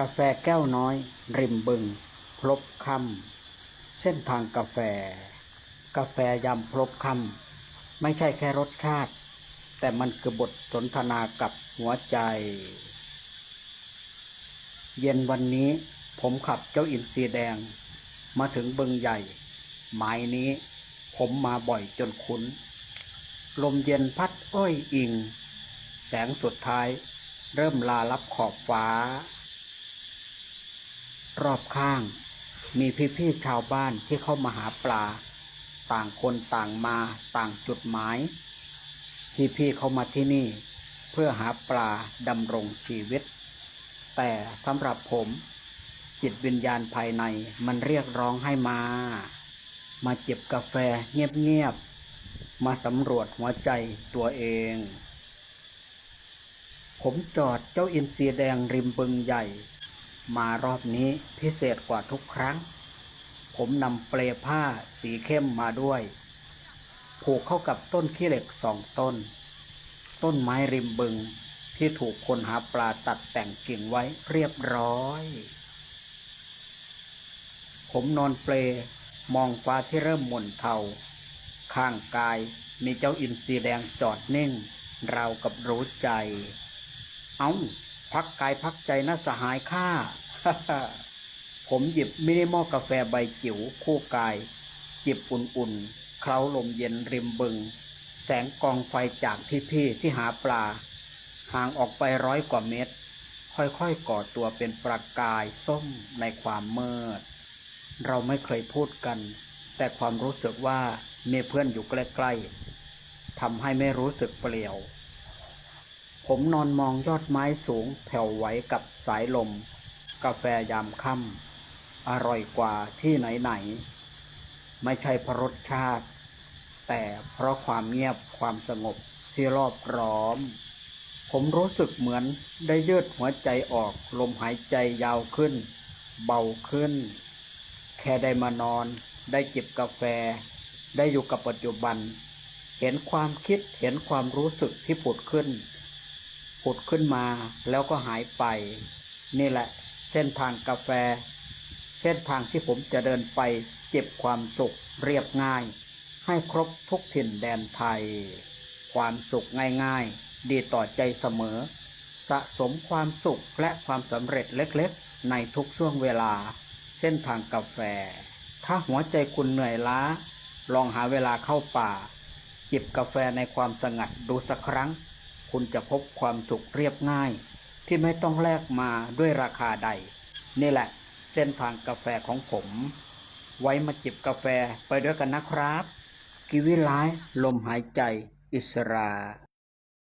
กาแฟแก้วน้อย ริมบึง พลบคำเส้นทางกาแฟ กาแฟยำพลบค่ำไม่ใช่แค่รสชาติ แต่มันคือบทสนทนากับหัวใจ เย็นวันนี้ผมขับเจ้าอินทรีแดง มาถึงบึงใหญ่ หมายนี้ผมมาบ่อยจนคุ้น ลมเย็นพัดอ้อยอิง แสงสุดท้ายเริ่มลาลับขอบฟ้า รอบข้าง มีพี่ๆชาวบ้านที่เข้ามาหาปลา ต่างคนต่างมาต่างจุดหมาย พี่ๆเข้ามาที่นี่ เพื่อหาปลาดำรงชีวิต แต่สำหรับผม จิตวิญญาณภายในมันเรียกร้องให้มา มาจิบกาแฟเงียบๆ มาสำรวจหัวใจตัวเองผมจอดเจ้าอินทรีแดงริมบึงใหญ่ มารอบนี้พิเศษกว่าทุกครั้ง ผมนำเปลผ้าสีเข้มมาด้วย ผูกเข้ากับต้นขี้เหล็กสองต้น ต้นไม้ริมบึงที่ถูกคนหาปลาตัดแต่งกิ่งไว้เรียบร้อย ผมนอนเปลมองฟ้าที่เริ่มหม่นเทา ข้างกายมีเจ้าอินทรีแดงจอดนิ่งราวกับรู้ใจ เอ้า พักกายพักใจนะสหายข้าผมหยิบมินิมอลกาแฟใบจิ๋วคู่กาย จิบอุ่นๆเคล้าลมเย็นริมบึง แสงกองไฟจากพี่ๆที่หาปลา ห่างออกไปร้อยกว่าเมตร ค่อยๆก่อตัวเป็นประกายส้มในความมืด เราไม่เคยพูดกัน แต่ความรู้สึกว่ามีเพื่อนอยู่ใกล้ๆทำให้ไม่รู้สึกเปลี่ยว ผมนอนมองยอดไม้สูงแผ่วไหวกับสายลม กาแฟยามค่ำอร่อยกว่าที่ไหนๆไม่ใช่เพราะรสชาติ แต่เพราะความเงียบความสงบที่รอบร้อม ผมรู้สึกเหมือนได้ยืดหัวใจออกลมหายใจยาวขึ้น เบาขึ้น แค่ได้มานอน ได้จิบกาแฟ ได้อยู่กับปัจจุบัน เห็นความคิดเห็นความรู้สึกที่ผุดขึ้น ผุดขึ้นมาแล้วก็หายไป นี่แหละ เส้นทางกาแฟ เส้นทางที่ผมจะเดินไปเจ็บความสุขเรียบง่าย ให้ครบทุกถิ่นแดนไทย ความสุขง่ายๆ ดีต่อใจเสมอ สะสมความสุขและความสำเร็จเล็กๆ ในทุกช่วงเวลา เส้นทางกาแฟ ถ้าหัวใจคุณเหนื่อยล้า ลองหาเวลาเข้าป่าจิบกาแฟในความสงัดดูสักครั้ง คุณจะพบความสุขเรียบง่าย ที่ไม่ต้องแลกมาด้วยราคาใด นี่แหละ เส้นทางกาแฟของผม ไว้มาจิบกาแฟไปด้วยกันนะครับ กิวิไลลมหายใจอิสรา